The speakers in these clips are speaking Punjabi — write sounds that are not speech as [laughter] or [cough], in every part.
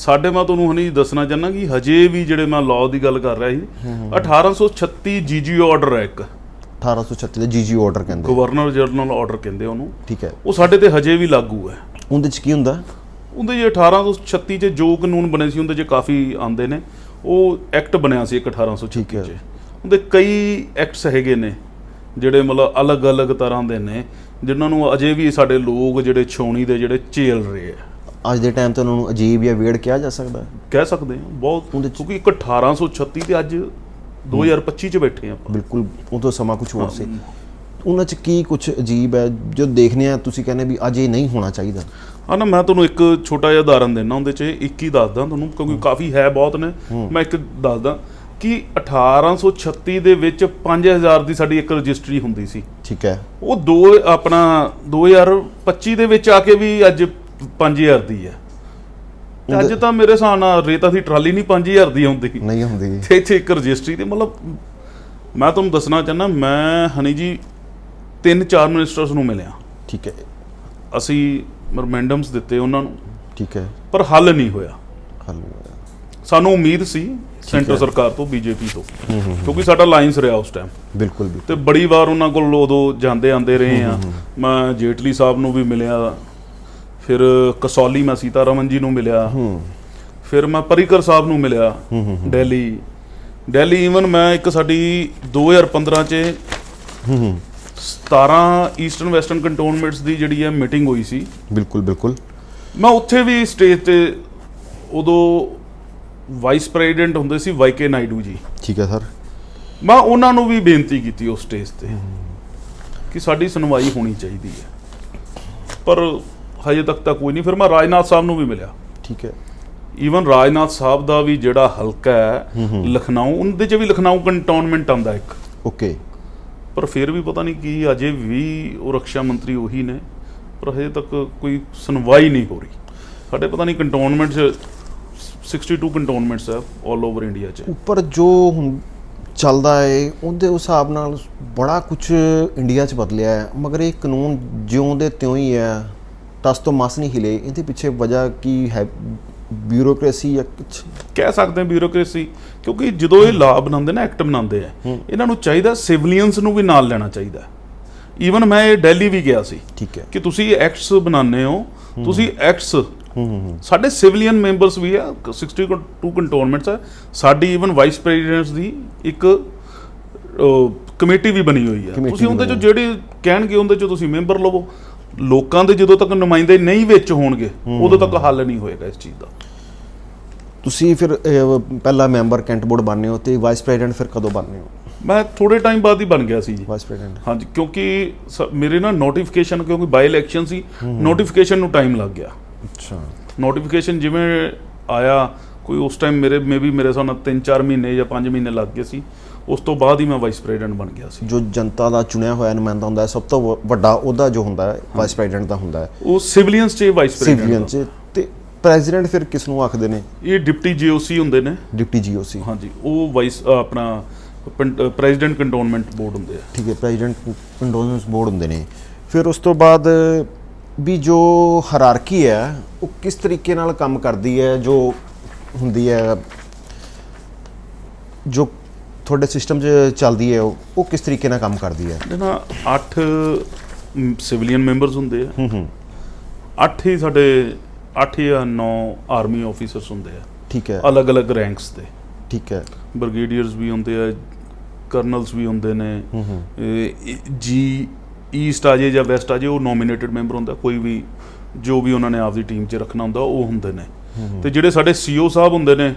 ਸਾਡੇ ਮੈਂ ਤੁਹਾਨੂੰ ਹੁਣੀ ਦੱਸਣਾ ਚਾਹੁੰਦਾ ਕਿ ਹਜੇ ਵੀ ਜਿਹੜੇ ਮੈਂ ਲਾਅ ਦੀ ਗੱਲ ਕਰ ਰਿਹਾ ਸੀ 1836 ਜੀਜੀ ਆਰਡਰ ਹੈ ਇੱਕ। 1836 ਦੇ ਜੀਜੀ ਆਰਡਰ ਕਹਿੰਦੇ। ਗਵਰਨਰ ਜਨਰਲ ਆਰਡਰ ਕਹਿੰਦੇ ਉਹਨੂੰ। ਠੀਕ ਹੈ। ਉਹ ਸਾਡੇ ਤੇ ਹਜੇ ਵੀ ਲਾਗੂ ਹੈ। ਉਹਦੇ ਚ ਕੀ ਹੁੰਦਾ? ਉਹਦੇ ਜੇ 1836 ਚ ਜੋ ਕਾਨੂੰਨ ਬਣੇ ਸੀ ਉਹਦੇ ਚ ਕਾਫੀ ਆਂਦੇ ਨੇ। ਉਹ ਐਕਟ ਬਣਿਆ ਸੀ ਇੱਕ 1836 ਠੀਕ ਹੈ। ਚ। ਉਹਦੇ ਕਈ ਐਕਟਸ ਹੈਗੇ ਨੇ ਜਿਹੜੇ ਮਤਲਬ ਅਲੱਗ-ਅਲੱਗ ਤਰ੍ਹਾਂ ਦੇ ਨੇ ਜਿਨ੍ਹਾਂ ਨੂੰ ਅਜੇ ਵੀ ਸਾਡੇ ਲੋਕ ਜਿਹੜੇ ਛਾਉਣੀ ਦੇ ਜਿਹੜੇ ਝੇਲ ਰਹੇ ਆ। ਅੱਜ ਦੇ ਟਾਈਮ ਤੇ ਉਹਨਾਂ ਨੂੰ ਅਜੀਬ ਜਾਂ ਵੇੜ ਕਿਹਾ ਜਾ ਸਕਦਾ ਕਹਿ ਸਕਦੇ ਹਾਂ ਬਹੁਤ ਕਿਉਂਕਿ ਇੱਕ 1836 ਤੇ ਅੱਜ 2025 ਚ ਬੈਠੇ ਆਪਾਂ। ਬਿਲਕੁਲ ਉਹ ਤੋਂ ਸਮਾਂ ਕੁਝ ਹੋਰ ਸੀ। ਉਹਨਾਂ ਚ ਕੀ ਕੁਝ ਅਜੀਬ ਹੈ? ਜੋ ਦੇਖਨੇ ਆ ਤੁਸੀਂ ਕਹਿੰਦੇ ਵੀ ਅੱਜ ਇਹ ਨਹੀਂ ਹੋਣਾ ਚਾਹੀਦਾ। ਹਾਂ ਨਾ ਮੈਂ ਤੁਹਾਨੂੰ ਇੱਕ ਛੋਟਾ ਜਿਹਾ ਉਦਾਹਰਨ ਦਿੰਦਾ ਉਹਦੇ 'ਚ ਇੱਕ ਹੀ ਦੱਸਦਾ ਤੁਹਾਨੂੰ ਕਿਉਂਕਿ ਕਾਫੀ ਹੈ ਬਹੁਤ ਨੇ। ਮੈਂ ਇੱਕ ਦੱਸਦਾ ਕਿ 1836 ਦੇ ਵਿੱਚ 5000 ਦੀ ਸਾਡੀ ਇੱਕ ਰਜਿਸਟਰੀ ਹੁੰਦੀ ਸੀ। ਠੀਕ ਹੈ। ਉਹ ਦੋ ਆਪਣਾ 2025 ਦੇ ਵਿੱਚ ਆ ਕੇ ਵੀ ਅੱਜ 5000 ਦੀ ਹੈ। ਤੇ ਅੱਜ ਤਾਂ ਮੇਰੇ ਹਿਸਾਬ ਨਾਲ ਰੇਤਾ ਦੀ ਟਰਾਲੀ ਨਹੀਂ 5000 ਦੀ ਆਉਂਦੀ। ਨਹੀਂ ਹੁੰਦੀ ਤੇ ਇੱਥੇ ਇੱਕ ਰਜਿਸਟਰੀ ਤੇ ਮਤਲਬ ਮੈਂ ਤੁਹਾਨੂੰ ਦੱਸਣਾ ਚਾਹੁੰਦਾ ਮੈਂ ਹਨੀ ਜੀ ਤਿੰਨ ਚਾਰ ਮਿਨਿਸਟਰਸ ਨੂੰ ਮਿਲਿਆ। ਠੀਕ ਹੈ। ਅਸੀਂ ਮੈਮੋਰੈਂਡਮਸ ਦਿੱਤੇ ਉਹਨਾਂ ਨੂੰ। ਠੀਕ ਹੈ। ਪਰ ਹੱਲ ਨਹੀਂ ਹੋਇਆ। ਹੱਲ ਨਹੀਂ ਹੋਇਆ। ਸਾਨੂੰ ਉਮੀਦ ਸੀ ਸੈਂਟਰ। ਸਰਕਾਰ ਤੋਂ ਬੀਜੇਪੀ ਤੋਂ। ਕਿਉਂਕਿ ਸਾਡਾ ਲਾਈਨਸ ਰਿਹਾ ਉਸ ਟਾਈਮ ਬਿਲਕੁਲ ਤੇ ਬੜੀ ਵਾਰ ਉਹਨਾਂ ਕੋਲ ਉਦੋਂ ਜਾਂਦੇ ਆਂਦੇ ਰਹੇ ਆ। ਮੈਂ ਜੇਟਲੀ ਸਾਹਿਬ ਨੂੰ ਵੀ ਮਿਲਿਆ। ਫਿਰ ਕਸੌਲੀ ਮੈਂ ਸੀਤਾਰਮਨ ਜੀ ਨੂੰ ਮਿਲਿਆ। ਹੂੰ। ਫਿਰ ਮੈਂ ਪਰਿਕਰ ਸਾਹਿਬ ਨੂੰ ਮਿਲਿਆ ਦਿੱਲੀ। ਦਿੱਲੀ ਈਵਨ ਮੈਂ ਇੱਕ ਸਾਡੀ 2015 ਚ ਹੂੰ ਹੂੰ। 17 ਈਸਟਰਨ ਵੈਸਟਰਨ ਕੰਟੋਨਮੈਂਟਸ ਦੀ ਜਿਹੜੀ ਹੈ ਮੀਟਿੰਗ ਹੋਈ ਸੀ। ਬਿਲਕੁਲ ਬਿਲਕੁਲ। ਮੈਂ ਉੱਥੇ ਵੀ ਸਟੇਜ ਤੇ ਉਦੋਂ ਵਾਈਸ ਪ੍ਰੈਜ਼ੀਡੈਂਟ ਹੁੰਦੇ ਸੀ ਵਾਈਕੇ ਨਾਇਡੂ ਜੀ। ਠੀਕ ਹੈ ਸਰ। ਮੈਂ ਉਹਨਾਂ ਨੂੰ ਵੀ ਬੇਨਤੀ ਕੀਤੀ ਉਸ ਸਟੇਜ ਤੇ ਕਿ ਸਾਡੀ ਸੁਣਵਾਈ ਹੋਣੀ ਚਾਹੀਦੀ ਹੈ। ਪਰ ਹਜੇ ਤੱਕ ਤਾਂ ਕੋਈ ਨਹੀਂ ਫਿਰ ਮੈਂ ਰਾਜਨਾਥ ਸਾਹਿਬ ਨੂੰ ਵੀ ਮਿਲਿਆ। ਠੀਕ ਹੈ। ਈਵਨ ਰਾਜਨਾਥ ਸਾਹਿਬ ਦਾ ਵੀ ਜਿਹੜਾ ਹਲਕਾ ਹੈ ਲਖਨਊ ਉਹਦੇ 'ਚ ਵੀ ਲਖਨਊ ਕੰਟੋਨਮੈਂਟ ਆਉਂਦਾ ਇੱਕ। ਓਕੇ। ਪਰ ਫਿਰ ਵੀ ਪਤਾ ਨਹੀਂ ਕੀ ਅਜੇ ਵੀ ਉਹ ਰੱਖਿਆ ਮੰਤਰੀ ਉਹੀ ਨੇ ਪਰ ਹਜੇ ਤੱਕ ਕੋਈ ਸੁਣਵਾਈ ਨਹੀਂ ਹੋ ਰਹੀ। ਸਾਡੇ ਪਤਾ ਨਹੀਂ ਕੰਟੋਨਮੈਂਟ 'ਚ 62 ਕੰਟੋਨਮੈਂਟਸ ਹੈ 올 ਓਵਰ ਇੰਡੀਆ 'ਚ। ਉੱਪਰ ਜੋ ਹੁਣ ਚੱਲਦਾ ਹੈ ਉਹਦੇ ਹਿਸਾਬ ਨਾਲ ਬੜਾ ਕੁਝ ਇੰਡੀਆ 'ਚ ਬਦਲਿਆ ਹੈ। ਮਗਰ ਇਹ ਕਾਨੂੰਨ ਜਿਉਂ ਦੇ ਤਿਉਂ ਹੀ ਹੈ। ਤਸ ਤੋਂ ਮਸ ਨਹੀਂ ਹਿਲੇ। ਇਹਦੇ ਪਿੱਛੇ ਵਜ੍ਹਾ ਕੀ ਹੈ? ਬਿਊਰੋਕ੍ਰੇਸੀ ਜਾਂ ਕੁਝ ਕਹਿ ਸਕਦੇ ਹਾਂ ਬਿਊਰੋਕ੍ਰੇਸੀ ਕਿਉਂਕਿ ਜਦੋਂ ਇਹ ਲਾਅ ਬਣਾਉਂਦੇ ਨਾ ਐਕਟ ਬਣਾਉਂਦੇ ਆ ਇਹਨਾਂ ਨੂੰ ਚਾਹੀਦਾ ਸਿਵਲੀਅਨਸ ਨੂੰ ਵੀ ਨਾਲ ਲੈਣਾ ਚਾਹੀਦਾ। ਈਵਨ ਮੈਂ ਇਹ ਦਿੱਲੀ ਵੀ ਗਿਆ ਸੀ ਠੀਕ ਹੈ। ਕਿ ਤੁਸੀਂ ਐਕਟਸ ਬਣਾਉਂਦੇ ਹੋ ਤੁਸੀਂ ਐਕਟਸ ਸਾਡੇ ਸਿਵਲੀਅਨ ਮੈਂਬਰਸ ਵੀ ਆ 62 ਕੰਟੋਨਮੈਂਟਸ ਆ। ਸਾਡੀ ਈਵਨ ਵਾਈਸ ਪ੍ਰੈਜ਼ੀਡੈਂਟਸ ਦੀ ਇੱਕ ਕਮੇਟੀ ਵੀ ਬਣੀ ਹੋਈ ਆ। ਤੁਸੀਂ ਉਹਦੇ ਚੋਂ ਜਿਹੜੇ ਕਹਿਣਗੇ ਉਹਦੇ ਚੋਂ ਤੁਸੀਂ ਮੈਂਬਰ ਲਵੋ। ਲੋਕਾਂ ਦੇ ਜਦੋਂ ਤੱਕ ਨੁਮਾਇੰਦੇ ਨਹੀਂ ਵਿੱਚ ਹੋਣਗੇ ਉਦੋਂ ਤੱਕ ਹੱਲ ਨਹੀਂ ਹੋਏਗਾ ਇਸ ਚੀਜ਼ ਦਾ। ਤੁਸੀਂ ਫਿਰ ਪਹਿਲਾ ਮੈਂਬਰ ਕੈਂਟ ਬੋਰਡ ਬਣਨੇ ਹੋ ਤੇ ਵਾਈਸ ਪ੍ਰੈਜ਼ੀਡੈਂਟ ਫਿਰ ਕਦੋਂ ਬਣਨੇ ਹੋ? ਮੈਂ ਥੋੜੇ ਟਾਈਮ ਬਾਅਦ ਹੀ ਬਣ ਗਿਆ ਸੀ ਜੀ। Vice president. ਹਾਂਜੀ ਕਿਉਂਕਿ ਮੇਰੇ ਨਾ ਨੋਟੀਫਿਕੇਸ਼ਨ ਕਿਉਂਕਿ ਬਾਈ ਇਲੈਕਸ਼ਨ ਸੀ ਨੋਟੀਫਿਕੇਸ਼ਨ ਨੂੰ ਟਾਈਮ ਲੱਗ ਗਿਆ। ਅੱਛਾ। ਨੋਟੀਫਿਕੇਸ਼ਨ ਜਿਵੇਂ ਆਇਆ ਕੋਈ ਉਸ ਟਾਈਮ ਮੇਰੇ ਮੇਬੀ ਮੇਰੇ ਹਿਸਾਬ ਨਾਲ 3-4 ਮਹੀਨੇ ਜਾਂ 5 ਮਹੀਨੇ ਲੱਗ ਗਏ ਸੀ। ਉਸ ਤੋਂ ਬਾਅਦ ਹੀ ਮੈਂ ਵਾਈਸ ਪ੍ਰੈਜ਼ੀਡੈਂਟ ਬਣ ਗਿਆ ਸੀ। ਜੋ ਜਨਤਾ ਦਾ ਚੁਣਿਆ ਹੋਇਆ ਨੁਮਾਇੰਦਾ ਹੁੰਦਾ ਹੈ ਸਭ ਤੋਂ ਵੱਡਾ ਉਹਦਾ ਜੋ ਹੁੰਦਾ ਹੈ ਵਾਈਸ ਪ੍ਰੈਜ਼ੀਡੈਂਟ ਦਾ ਹੁੰਦਾ ਹੈ। ਉਹ ਸਿਵਲੀਅਨਸ ਚ ਵਾਈਸ ਸਿਵਲੀਅਨ ਪ੍ਰੈਜ਼ੀਡੈਂਟ ਚ। ਤੇ ਪ੍ਰੈਜ਼ੀਡੈਂਟ ਫਿਰ ਕਿਸ ਨੂੰ ਆਖਦੇ ਨੇ? ਇਹ ਡਿਪਟੀ ਜੀਓਸੀ ਹੁੰਦੇ ਨੇ। ਡਿਪਟੀ ਜੀਓਸੀ ਹਾਂਜੀ ਉਹ ਵਾਈਸ ਆਪਣਾ ਪ੍ਰੈਜ਼ੀਡੈਂਟ ਕੰਟੋਨਮੈਂਟ ਬੋਰਡ ਹੁੰਦੇ ਆ। ਠੀਕ ਹੈ ਪ੍ਰੈਜ਼ੀਡੈਂਟ ਕੰਡੋਲੈਂਸ ਬੋਰਡ ਹੁੰਦੇ ਨੇ। ਫਿਰ ਉਸ ਤੋਂ ਬਾਅਦ ਵੀ ਜੋ ਹਾਇਰਾਰਕੀ ਹੈ ਉਹ ਕਿਸ ਤਰੀਕੇ ਨਾਲ ਕੰਮ ਕਰਦੀ ਹੈ ਜੋ ਹੁੰਦੀ ਹੈ ਜੋ ਤੁਹਾਡੇ ਸਿਸਟਮ 'ਚ ਚੱਲਦੀ ਹੈ ਉਹ? ਉਹ ਕਿਸ ਤਰੀਕੇ ਨਾਲ ਕੰਮ ਕਰਦੀ ਹੈ? ਨਾ 8 ਸਿਵਲੀਅਨ ਮੈਂਬਰਸ ਹੁੰਦੇ ਆ। ਹੂੰ ਹੂੰ। 8 ਹੀ ਸਾਡੇ 8 ਜਾਂ 9 ਆਰਮੀ ਆਫੀਸਰਸ ਹੁੰਦੇ ਆ। ਠੀਕ ਹੈ। ਅਲੱਗ-ਅਲੱਗ ਰੈਂਕਸ ਤੇ। ਠੀਕ ਹੈ। ਬ੍ਰਿਗੇਡੀਅਰਸ ਵੀ ਹੁੰਦੇ ਆ ਕਰਨਲਸ ਵੀ ਹੁੰਦੇ ਨੇ। ਹੂੰ ਹੂੰ। ਜੀ ਈਸਟ ਆ ਜੇ ਜਾਂ ਵੈਸਟ ਆ ਜੇ ਉਹ ਨੋਮੀਨੇਟਡ ਮੈਂਬਰ ਹੁੰਦਾ। ਕੋਈ ਵੀ ਜੋ ਵੀ ਉਹਨਾਂ ਨੇ ਆਪਦੀ ਟੀਮ 'ਚ ਰੱਖਣਾ ਹੁੰਦਾ ਉਹ ਹੁੰਦੇ ਨੇ। ਤੇ ਜਿਹੜੇ ਸਾਡੇ ਸੀਓ ਸਾਹਿਬ ਹੁੰਦੇ ਨੇ